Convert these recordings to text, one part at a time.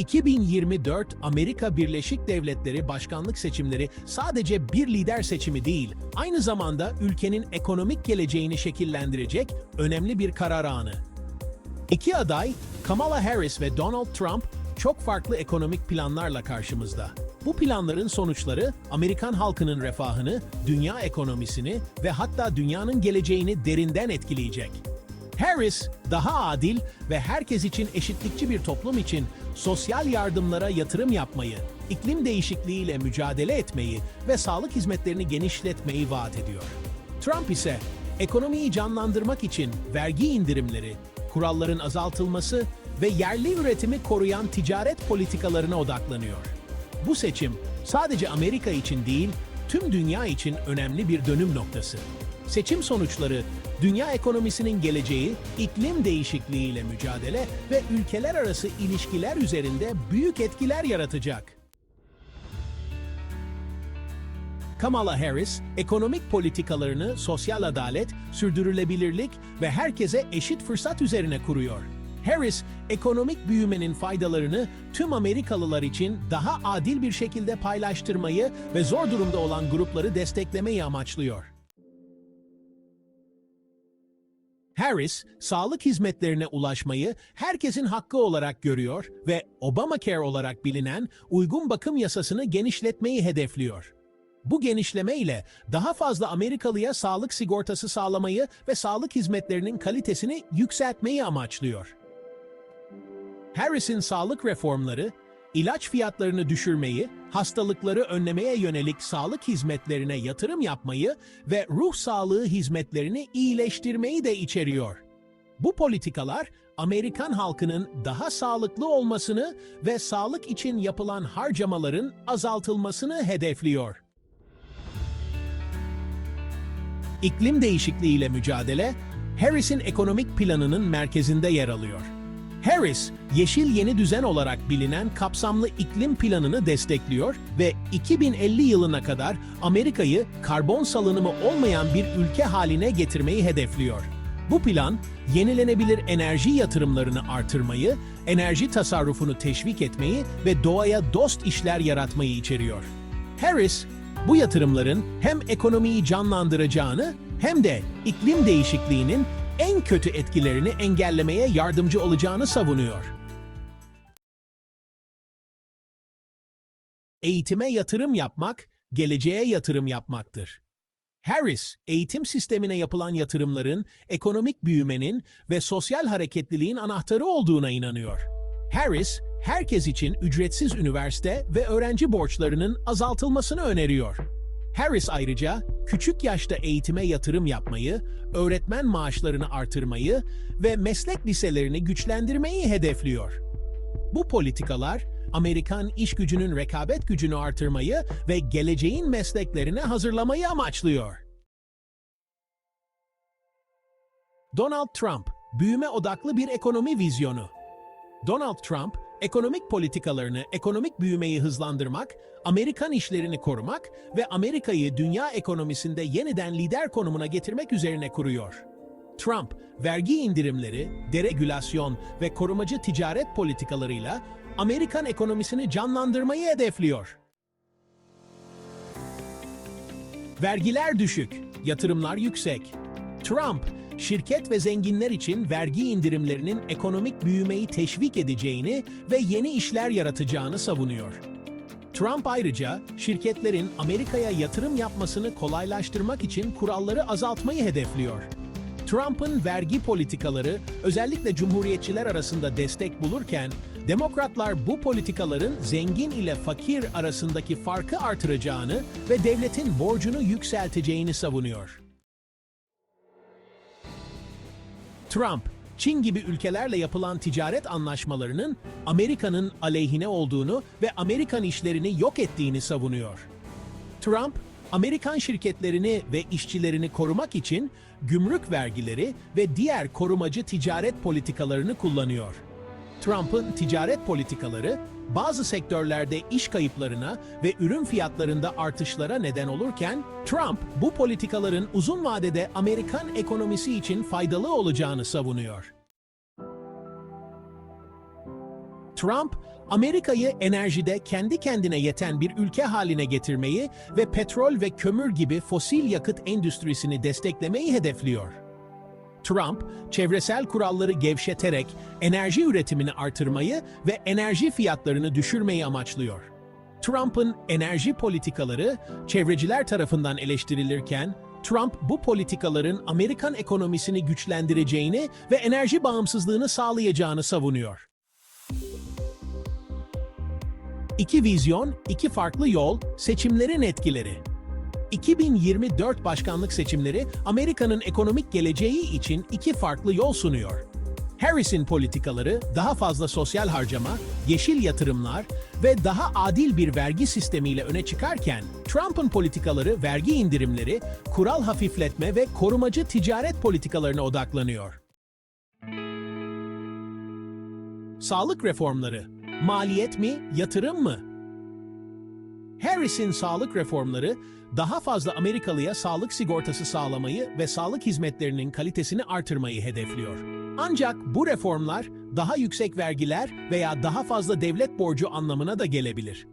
2024 Amerika Birleşik Devletleri başkanlık seçimleri sadece bir lider seçimi değil, aynı zamanda ülkenin ekonomik geleceğini şekillendirecek önemli bir karar anı. İki aday, Kamala Harris ve Donald Trump, çok farklı ekonomik planlarla karşımızda. Bu planların sonuçları Amerikan halkının refahını, dünya ekonomisini ve hatta dünyanın geleceğini derinden etkileyecek. Harris, daha adil ve herkes için eşitlikçi bir toplum için sosyal yardımlara yatırım yapmayı, iklim değişikliğiyle mücadele etmeyi ve sağlık hizmetlerini genişletmeyi vaat ediyor. Trump ise ekonomiyi canlandırmak için vergi indirimleri, kuralların azaltılması ve yerli üretimi koruyan ticaret politikalarına odaklanıyor. Bu seçim sadece Amerika için değil, tüm dünya için önemli bir dönüm noktası. Seçim sonuçları dünya ekonomisinin geleceği, iklim değişikliğiyle mücadele ve ülkeler arası ilişkiler üzerinde büyük etkiler yaratacak. Kamala Harris, ekonomik politikalarını sosyal adalet, sürdürülebilirlik ve herkese eşit fırsat üzerine kuruyor. Harris, ekonomik büyümenin faydalarını tüm Amerikalılar için daha adil bir şekilde paylaştırmayı ve zor durumda olan grupları desteklemeyi amaçlıyor. Harris, sağlık hizmetlerine ulaşmayı herkesin hakkı olarak görüyor ve Obamacare olarak bilinen uygun bakım yasasını genişletmeyi hedefliyor. Bu genişleme ile daha fazla Amerikalıya sağlık sigortası sağlamayı ve sağlık hizmetlerinin kalitesini yükseltmeyi amaçlıyor. Harris'in sağlık reformları, ilaç fiyatlarını düşürmeyi, hastalıkları önlemeye yönelik sağlık hizmetlerine yatırım yapmayı ve ruh sağlığı hizmetlerini iyileştirmeyi de içeriyor. Bu politikalar Amerikan halkının daha sağlıklı olmasını ve sağlık için yapılan harcamaların azaltılmasını hedefliyor. İklim değişikliğiyle mücadele, Harris'in ekonomik planının merkezinde yer alıyor. Harris, Yeşil Yeni Düzen olarak bilinen kapsamlı iklim planını destekliyor ve 2050 yılına kadar Amerika'yı karbon salınımı olmayan bir ülke haline getirmeyi hedefliyor. Bu plan, yenilenebilir enerji yatırımlarını artırmayı, enerji tasarrufunu teşvik etmeyi ve doğaya dost işler yaratmayı içeriyor. Harris, bu yatırımların hem ekonomiyi canlandıracağını hem de iklim değişikliğinin en kötü etkilerini engellemeye yardımcı olacağını savunuyor. Eğitime yatırım yapmak, geleceğe yatırım yapmaktır. Harris, eğitim sistemine yapılan yatırımların ekonomik büyümenin ve sosyal hareketliliğin anahtarı olduğuna inanıyor. Harris, herkes için ücretsiz üniversite ve öğrenci borçlarının azaltılmasını öneriyor. Harris ayrıca küçük yaşta eğitime yatırım yapmayı, öğretmen maaşlarını artırmayı ve meslek liselerini güçlendirmeyi hedefliyor. Bu politikalar, Amerikan iş gücünün rekabet gücünü artırmayı ve geleceğin mesleklerine hazırlamayı amaçlıyor. Donald Trump, büyüme odaklı bir ekonomi vizyonu. Donald Trump, ekonomik politikalarını, ekonomik büyümeyi hızlandırmak, Amerikan işlerini korumak ve Amerika'yı dünya ekonomisinde yeniden lider konumuna getirmek üzerine kuruyor. Trump, vergi indirimleri, deregülasyon ve korumacı ticaret politikalarıyla Amerikan ekonomisini canlandırmayı hedefliyor. Vergiler düşük, yatırımlar yüksek. Trump, şirket ve zenginler için vergi indirimlerinin ekonomik büyümeyi teşvik edeceğini ve yeni işler yaratacağını savunuyor. Trump ayrıca şirketlerin Amerika'ya yatırım yapmasını kolaylaştırmak için kuralları azaltmayı hedefliyor. Trump'ın vergi politikaları özellikle cumhuriyetçiler arasında destek bulurken, demokratlar bu politikaların zengin ile fakir arasındaki farkı artıracağını ve devletin borcunu yükselteceğini savunuyor. Trump, Çin gibi ülkelerle yapılan ticaret anlaşmalarının Amerika'nın aleyhine olduğunu ve Amerikan işlerini yok ettiğini savunuyor. Trump, Amerikan şirketlerini ve işçilerini korumak için gümrük vergileri ve diğer korumacı ticaret politikalarını kullanıyor. Trump'ın ticaret politikaları bazı sektörlerde iş kayıplarına ve ürün fiyatlarında artışlara neden olurken, Trump bu politikaların uzun vadede Amerikan ekonomisi için faydalı olacağını savunuyor. Trump, Amerika'yı enerjide kendi kendine yeten bir ülke haline getirmeyi ve petrol ve kömür gibi fosil yakıt endüstrisini desteklemeyi hedefliyor. Trump, çevresel kuralları gevşeterek enerji üretimini artırmayı ve enerji fiyatlarını düşürmeyi amaçlıyor. Trump'ın enerji politikaları çevreciler tarafından eleştirilirken, Trump bu politikaların Amerikan ekonomisini güçlendireceğini ve enerji bağımsızlığını sağlayacağını savunuyor. İki vizyon, iki farklı yol, seçimlerin etkileri. 2024 başkanlık seçimleri Amerika'nın ekonomik geleceği için iki farklı yol sunuyor. Harris'in politikaları daha fazla sosyal harcama, yeşil yatırımlar ve daha adil bir vergi sistemiyle öne çıkarken, Trump'ın politikaları vergi indirimleri, kural hafifletme ve korumacı ticaret politikalarına odaklanıyor. Sağlık reformları, maliyet mi, yatırım mı? Harris'in sağlık reformları daha fazla Amerikalıya sağlık sigortası sağlamayı ve sağlık hizmetlerinin kalitesini artırmayı hedefliyor. Ancak bu reformlar daha yüksek vergiler veya daha fazla devlet borcu anlamına da gelebilir.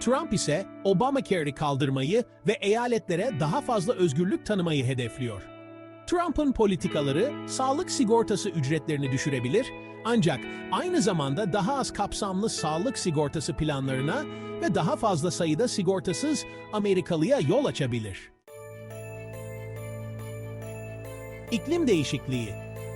Trump ise Obamacare'i kaldırmayı ve eyaletlere daha fazla özgürlük tanımayı hedefliyor. Trump'ın politikaları sağlık sigortası ücretlerini düşürebilir ancak aynı zamanda daha az kapsamlı sağlık sigortası planlarına ve daha fazla sayıda sigortasız Amerikalıya yol açabilir. İklim değişikliği,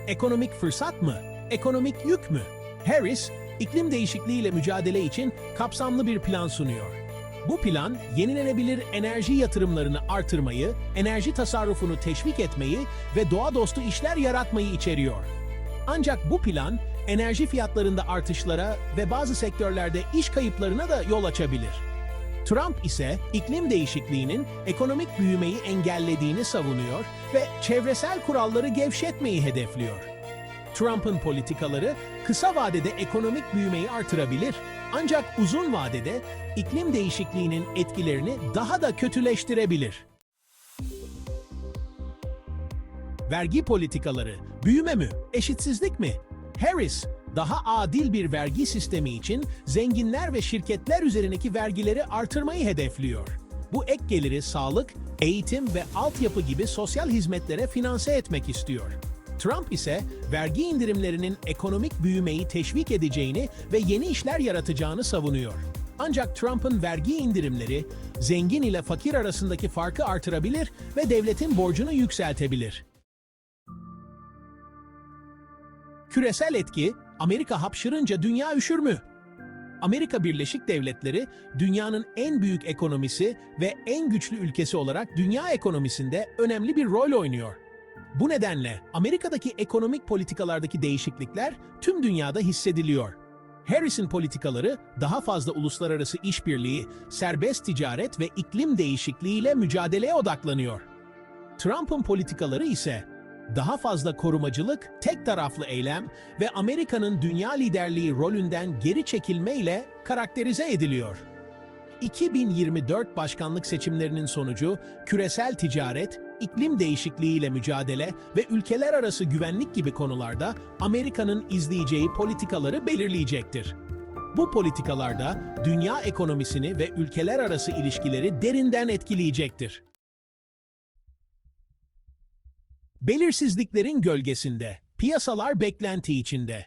ekonomik fırsat mı, ekonomik yük mü? Harris, iklim değişikliğiyle mücadele için kapsamlı bir plan sunuyor. Bu plan, yenilenebilir enerji yatırımlarını artırmayı, enerji tasarrufunu teşvik etmeyi ve doğa dostu işler yaratmayı içeriyor. Ancak bu plan, enerji fiyatlarında artışlara ve bazı sektörlerde iş kayıplarına da yol açabilir. Trump ise iklim değişikliğinin ekonomik büyümeyi engellediğini savunuyor ve çevresel kuralları gevşetmeyi hedefliyor. Trump'ın politikaları kısa vadede ekonomik büyümeyi artırabilir ancak uzun vadede iklim değişikliğinin etkilerini daha da kötüleştirebilir. Vergi politikaları, büyüme mi, eşitsizlik mi? Harris, daha adil bir vergi sistemi için zenginler ve şirketler üzerindeki vergileri artırmayı hedefliyor. Bu ek geliri sağlık, eğitim ve altyapı gibi sosyal hizmetlere finanse etmek istiyor. Trump ise vergi indirimlerinin ekonomik büyümeyi teşvik edeceğini ve yeni işler yaratacağını savunuyor. Ancak Trump'ın vergi indirimleri zengin ile fakir arasındaki farkı artırabilir ve devletin borcunu yükseltebilir. Küresel etki, Amerika hapşırınca dünya üşür mü? Amerika Birleşik Devletleri dünyanın en büyük ekonomisi ve en güçlü ülkesi olarak dünya ekonomisinde önemli bir rol oynuyor. Bu nedenle Amerika'daki ekonomik politikalardaki değişiklikler tüm dünyada hissediliyor. Harris'in politikaları daha fazla uluslararası işbirliği, serbest ticaret ve iklim değişikliğiyle mücadeleye odaklanıyor. Trump'ın politikaları ise daha fazla korumacılık, tek taraflı eylem ve Amerika'nın dünya liderliği rolünden geri çekilme ile karakterize ediliyor. 2024 başkanlık seçimlerinin sonucu küresel ticaret, iklim değişikliğiyle mücadele ve ülkeler arası güvenlik gibi konularda Amerika'nın izleyeceği politikaları belirleyecektir. Bu politikalarda dünya ekonomisini ve ülkeler arası ilişkileri derinden etkileyecektir. Belirsizliklerin gölgesinde, piyasalar beklenti içinde.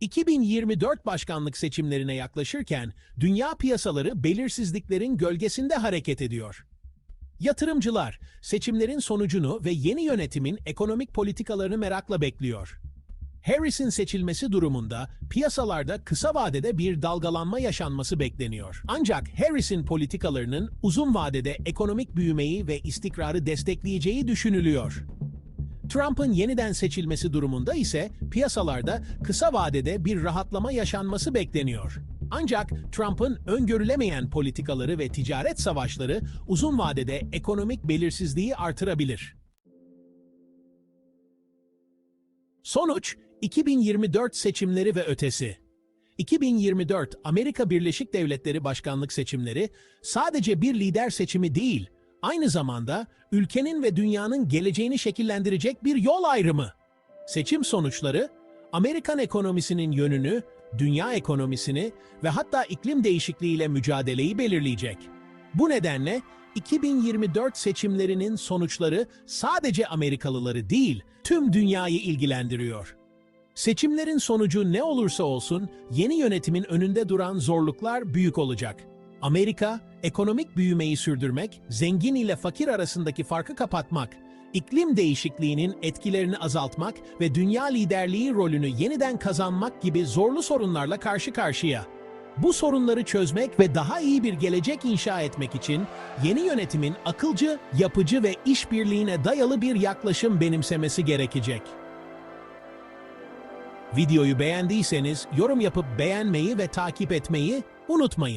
2024 başkanlık seçimlerine yaklaşırken dünya piyasaları belirsizliklerin gölgesinde hareket ediyor. Yatırımcılar seçimlerin sonucunu ve yeni yönetimin ekonomik politikalarını merakla bekliyor. Harris'in seçilmesi durumunda piyasalarda kısa vadede bir dalgalanma yaşanması bekleniyor. Ancak Harris'in politikalarının uzun vadede ekonomik büyümeyi ve istikrarı destekleyeceği düşünülüyor. Trump'ın yeniden seçilmesi durumunda ise piyasalarda kısa vadede bir rahatlama yaşanması bekleniyor. Ancak Trump'ın öngörülemeyen politikaları ve ticaret savaşları uzun vadede ekonomik belirsizliği artırabilir. Sonuç 2024 seçimleri ve ötesi. 2024 Amerika Birleşik Devletleri başkanlık seçimleri sadece bir lider seçimi değil, aynı zamanda ülkenin ve dünyanın geleceğini şekillendirecek bir yol ayrımı. Seçim sonuçları Amerikan ekonomisinin yönünü, dünya ekonomisini ve hatta iklim değişikliğiyle mücadeleyi belirleyecek. Bu nedenle 2024 seçimlerinin sonuçları sadece Amerikalıları değil, tüm dünyayı ilgilendiriyor. Seçimlerin sonucu ne olursa olsun yeni yönetimin önünde duran zorluklar büyük olacak. Amerika, ekonomik büyümeyi sürdürmek, zengin ile fakir arasındaki farkı kapatmak, iklim değişikliğinin etkilerini azaltmak ve dünya liderliği rolünü yeniden kazanmak gibi zorlu sorunlarla karşı karşıya. Bu sorunları çözmek ve daha iyi bir gelecek inşa etmek için yeni yönetimin akılcı, yapıcı ve işbirliğine dayalı bir yaklaşım benimsemesi gerekecek. Videoyu beğendiyseniz yorum yapıp beğenmeyi ve takip etmeyi unutmayın.